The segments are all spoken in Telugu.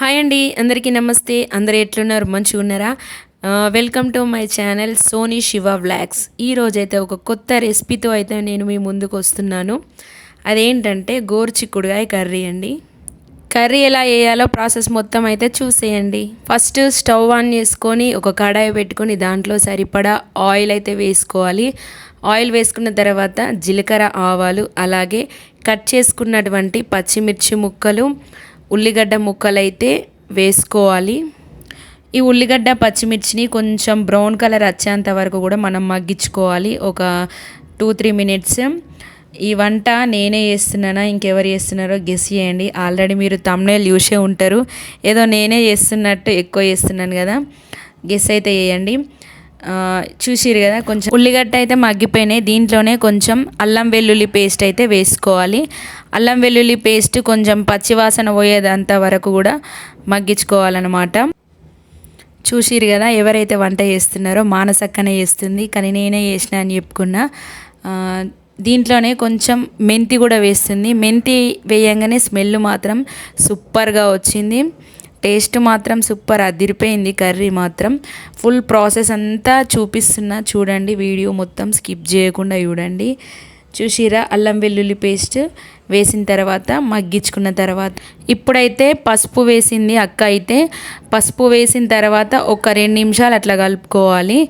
హాయ్ అండి అందరికీ నమస్తే. అందరు ఎట్లున్నారు? మంచిగా ఉన్నారా? Welcome to my channel Soni Shiva vlogs. ఈరోజైతే ఒక కొత్త రెసిపీతో అయితే నేను మీ ముందుకు వస్తున్నాను. అదేంటంటే గోరుచిక్కుడుగాయ కర్రీ అండి. కర్రీ ఎలా వేయాలో ప్రాసెస్ మొత్తం అయితే చూసేయండి. ఫస్ట్ స్టవ్ ఆన్ చేసుకొని ఒక కడాయి పెట్టుకొని దాంట్లో సరిపడా ఆయిల్ అయితే వేసుకోవాలి. ఆయిల్ వేసుకున్న తర్వాత జీలకర్ర ఆవాలు అలాగే కట్ చేసుకున్నటువంటి పచ్చిమిర్చి ముక్కలు ఉల్లిగడ్డ ముక్కలైతే వేసుకోవాలి. ఈ ఉల్లిగడ్డ పచ్చిమిర్చిని కొంచెం బ్రౌన్ కలర్ వచ్చేంత వరకు కూడా మనం మగ్గించుకోవాలి. ఒక టూ త్రీ మినిట్స్. ఈ వంట నేనే చేస్తున్నానా ఇంకెవరు చేస్తున్నారో గెస్ చేయండి. ఆల్రెడీ మీరు తమ్నేల్ చూసే ఉంటారు. ఏదో నేనే చేస్తున్నట్టు ఎక్కువ చేస్తున్నాను కదా. గెస్ అయితే చేయండి. చూసిరు కదా కొంచెం ఉల్లిగడ్డ అయితే మగ్గిపోయినాయి. దీంట్లోనే కొంచెం అల్లం వెల్లుల్లి పేస్ట్ అయితే వేసుకోవాలి. అల్లం వెల్లుల్లి పేస్ట్ కొంచెం పచ్చివాసన పోయేదంత వరకు కూడా మగ్గించుకోవాలన్నమాట. చూసిరు కదా ఎవరైతే వంట చేస్తున్నారో మానసక్కనే చేస్తుంది. కానీ నేనే చేసిన అని చెప్పుకున్నా. దీంట్లోనే కొంచెం మెంతి కూడా వేస్తుంది. మెంతి వేయంగానే స్మెల్ మాత్రం సూపర్గా వచ్చింది. టేస్ట్ మాత్రం సూపర్ అదిరిపోయింది కర్రీ మాత్రం. ఫుల్ ప్రాసెస్ అంతా చూపిస్తున్నా. చూడండి వీడియో మొత్తం స్కిప్ చేయకుండా చూడండి. చూసిరా అల్లం వెల్లుల్లి పేస్ట్ వేసిన తర్వాత మగ్గించుకున్న తర్వాత. ఇప్పుడైతే పసుపు వేసింది అక్క అయితే. పసుపు వేసిన తర్వాత ఒక రెండు నిమిషాలు అట్లా కలుపుకోవాలి.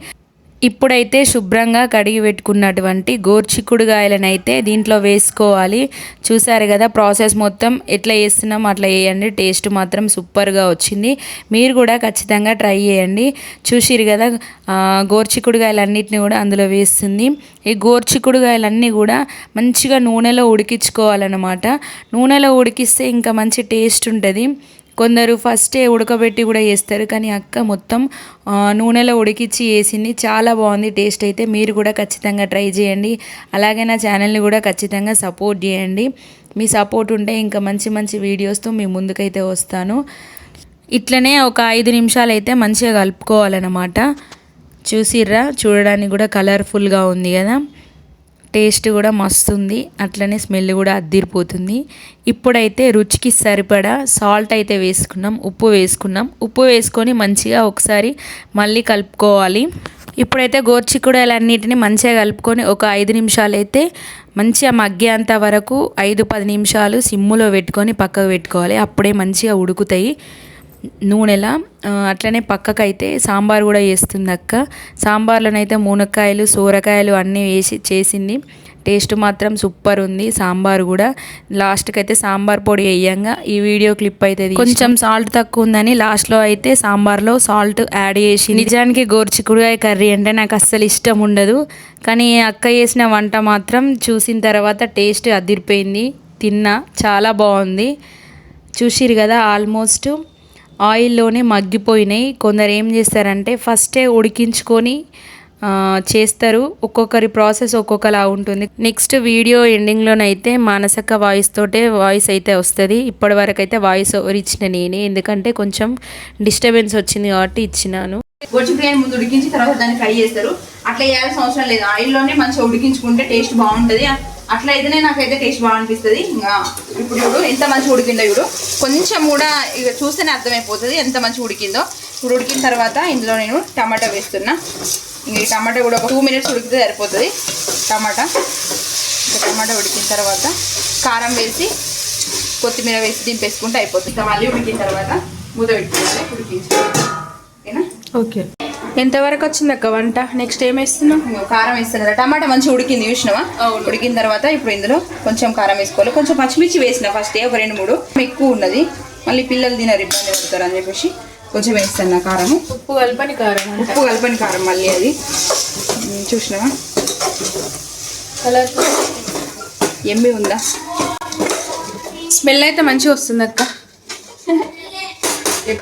ఇప్పుడైతే శుభ్రంగా కడిగి పెట్టుకున్నటువంటి గోర్చిక్కుడుగాయలను దీంట్లో వేసుకోవాలి. చూసారు కదా ప్రాసెస్ మొత్తం ఎట్లా వేస్తున్నాం అట్లా వేయండి టేస్ట్ మాత్రం సూపర్గా వచ్చింది. మీరు కూడా ఖచ్చితంగా ట్రై చేయండి. చూసిరు కదా ఆ, గోర్చిక్కుడుగాయలన్నిటిని కూడా అందులో వేస్తుంది. ఈ గోర్చిక్కుడుగాయలన్నీ కూడా మంచిగా నూనెలో ఉడికించుకోవాలన్నమాట. నూనెలో ఉడికిస్తే ఇంకా మంచి టేస్ట్ ఉంటుంది. కొందరు ఫస్టే ఉడకబెట్టి కూడా వేస్తారు కానీ అక్క మొత్తం నూనెలో ఉడికిచ్చి వేసింది. చాలా బాగుంది టేస్ట్ అయితే. మీరు కూడా ఖచ్చితంగా ట్రై చేయండి. అలాగే నా ఛానల్ని కూడా ఖచ్చితంగా సపోర్ట్ చేయండి. మీ సపోర్ట్ ఉంటే ఇంకా మంచి మంచి వీడియోస్తో మీ ముందుకైతే వస్తాను. ఇట్లనే ఒక ఐదు నిమిషాలు అయితే మంచిగా కలుపుకోవాలన్నమాట. చూసిర్రా? చూడడానికి కూడా కలర్ఫుల్గా ఉంది కదా. టేస్ట్ కూడా మస్తు ఉంది అట్లనే స్మెల్ కూడా అద్దిరిపోతుంది. ఇప్పుడైతే రుచికి సరిపడా సాల్ట్ అయితే వేసుకున్నాం ఉప్పు వేసుకున్నాం. ఉప్పు వేసుకొని మంచిగా ఒకసారి మళ్ళీ కలుపుకోవాలి. ఇప్పుడైతే గోర్చిక్కుడాలన్నిటిని మంచిగా కలుపుకొని ఒక ఐదు నిమిషాలు అయితే మంచిగా మగ్గేంత వరకు ఐదు పది నిమిషాలు సిమ్ములో పెట్టుకొని పక్కకు పెట్టుకోవాలి. అప్పుడే మంచిగా ఉడుకుతాయి. నూనెలా? అట్లనే పక్కకైతే సాంబార్ కూడా చేస్తుంది అక్క సాంబార్లోనైతే మునక్కాయలు సూరకాయలు అన్నీ వేసి చేసింది. టేస్ట్ మాత్రం సూపర్ ఉంది సాంబార్ కూడా. లాస్ట్కి అయితే సాంబార్ పొడి వేయంగా ఈ వీడియో క్లిప్ అయితే. కొంచెం సాల్ట్ తక్కువ ఉందని లాస్ట్లో అయితే సాంబార్లో సాల్ట్ యాడ్ చేసి నిజానికి గోర్చికుడుగాయ కర్రీ అంటే నాకు అస్సలు ఇష్టం ఉండదు. కానీ అక్క చేసిన వంట మాత్రం చూసిన తర్వాత టేస్ట్ అదిరిపోయింది. తిన్నా చాలా బాగుంది. చూసిరు కదా ఆల్మోస్ట్. ఆయిల్లోనే మగ్గిపోయినాయి. కొందరు ఏం చేస్తారంటే ఫస్టే ఉడికించుకొని చేస్తారు. ఒక్కొక్కరి ప్రాసెస్ ఒక్కొక్కలా ఉంటుంది. నెక్స్ట్ వీడియో ఎండింగ్లోనైతే మానసక వాయిస్ తోటే వాయిస్ అయితే వస్తుంది. ఇప్పటి వరకు అయితే వాయిస్ ఓవర్ ఇచ్చిన నేనే. ఎందుకంటే కొంచెం డిస్టర్బెన్స్ వచ్చింది కాబట్టి ఇచ్చినాను. గొచ్చి బిర్యానీ ముందు ఉడికించి తర్వాత దాన్ని ఫ్రై చేస్తారు. అట్లా చేయాల్సిన అవసరం లేదు. ఆయిల్లోనే మంచిగా ఉడికించుకుంటే టేస్ట్ బాగుంటుంది. అట్లా అయితేనే నాకైతే టేస్ట్ బాగా అనిపిస్తుంది ఇంకా ఇప్పుడు చూడు ఎంత మంచి ఉడికిందో చూడు. కొంచెం కూడా ఇక చూస్తేనే అర్థమైపోతుంది ఎంత మంచి ఉడికిందో. ఇప్పుడు ఉడికిన తర్వాత ఇందులో నేను టమాటా వేస్తున్నా. ఇంక ఈ టమాటా కూడా ఒక టూ మినిట్స్ ఉడికితే సరిపోతుంది. టమాటా. టమాటా ఉడికిన తర్వాత కారం వేసి కొత్తిమీర వేసి దింపేసుకుంటే అయిపోతుంది. మళ్ళీ ఉడికిన తర్వాత మూత పెట్టుకోవాలి ఉడికించి ఓకేనా? ఓకే. ఎంతవరకు వచ్చింది అక్క వంట? నెక్స్ట్ ఏం వేస్తున్నావు? కారం వేస్తున్నా టమాటా మంచిగా ఉడికింది చూసినావా? ఉడికిన తర్వాత ఇప్పుడు ఇందులో కొంచెం కారం వేసుకోవాలి. కొంచెం పచ్చిమిర్చి వేసిన ఫస్ట్ ఒక రెండు మూడు. ఎక్కువ ఉన్నది. మళ్ళీ పిల్లలు తినరు ఇబ్బంది పడతారు అని చెప్పేసి కొంచెం వేస్తాను నా కారము. ఉప్పు కలపని కారం ఉప్పు కలపని కారం మళ్ళీ అది. చూసినావా? కలర్. ఎమ్మి ఉందా? స్మెల్ అయితే మంచిగా వస్తుంది అక్క.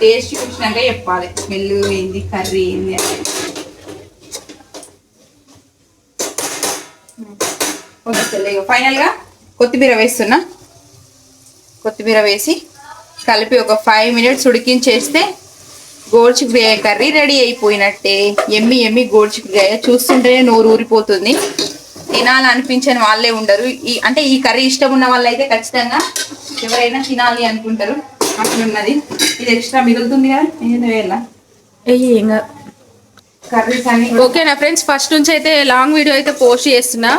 టేస్ట్ చూసినాక చెప్పాలి. స్మెల్ ఏంది కర్రీ ఏంది అని. ఓకే సరే ఫైనల్గా కొత్తిమీర వేస్తున్నా. కొత్తిమీర వేసి కలిపి ఒక ఫైవ్ మినిట్స్ ఉడికించేస్తే గోడ్చిక్కుడుకాయ కర్రీ రెడీ అయిపోయినట్టే. ఎమ్మి ఎమ్మి గోడ్చిక్కుడుకాయ చూస్తుంటేనే నోరు ఊరిపోతుంది. తినాలనిపించని వాళ్ళే ఉండరు. ఈ అంటే ఈ కర్రీ ఇష్టం ఉన్న వాళ్ళైతే ఖచ్చితంగా ఎవరైనా తినాలి అనుకుంటారు. అట్లున్నది ఇది ఎక్స్ట్రా మిగులుతుంది కదా? వేయాలా? కర్రీస్ అన్ని ఓకేనా ఫ్రెండ్స్ ఫస్ట్ నుంచి అయితే లాంగ్ వీడియో అయితే పోస్ట్ చేస్తున్నా.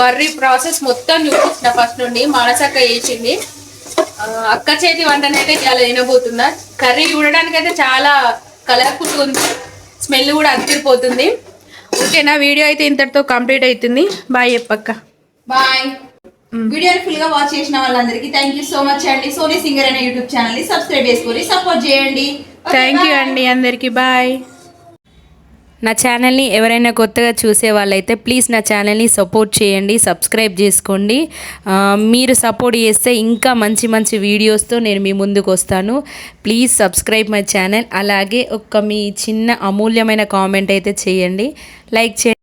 కర్రీ ప్రాసెస్ మొత్తం చూపిస్తున్నా ఫస్ట్ నుండి. మానసక్క చేసింది. ఆ, అక్క చేతి వంటనైతే చాలా తినబోతుందా కర్రీ చూడడానికి అయితే చాలా కలర్ఫుల్ ఉంది. స్మెల్ కూడా అదిరిపోతుంది ఓకేనా వీడియో అయితే ఇంతటితో కంప్లీట్ అవుతుంది. బాయ్ చెప్పక్క. బాయ్ వీడియోని ఫుల్గా వాచ్ చేసిన వాళ్ళందరికీ థ్యాంక్ యూ సో మచ్ అండి. సోనీ సింగర్ అనే యూట్యూబ్ ఛానల్ని సబ్స్క్రైబ్ చేసుకొని సపోర్ట్ చేయండి. Thank you. అండి అందరికీ. బాయ్ నా ఛానల్ని ఎవరైనా కొత్తగా చూసే వాళ్ళైతే ప్లీజ్ నా ఛానల్ని సపోర్ట్ చేయండి సబ్స్క్రైబ్ చేసుకోండి. మీరు సపోర్ట్ చేస్తే ఇంకా మంచి మంచి వీడియోస్తో నేను మీ ముందుకు వస్తాను. ప్లీజ్ సబ్స్క్రైబ్ మై ఛానల్ అలాగే ఒక మీ చిన్న అమూల్యమైన కామెంట్ అయితే చేయండి. లైక్ చేయండి.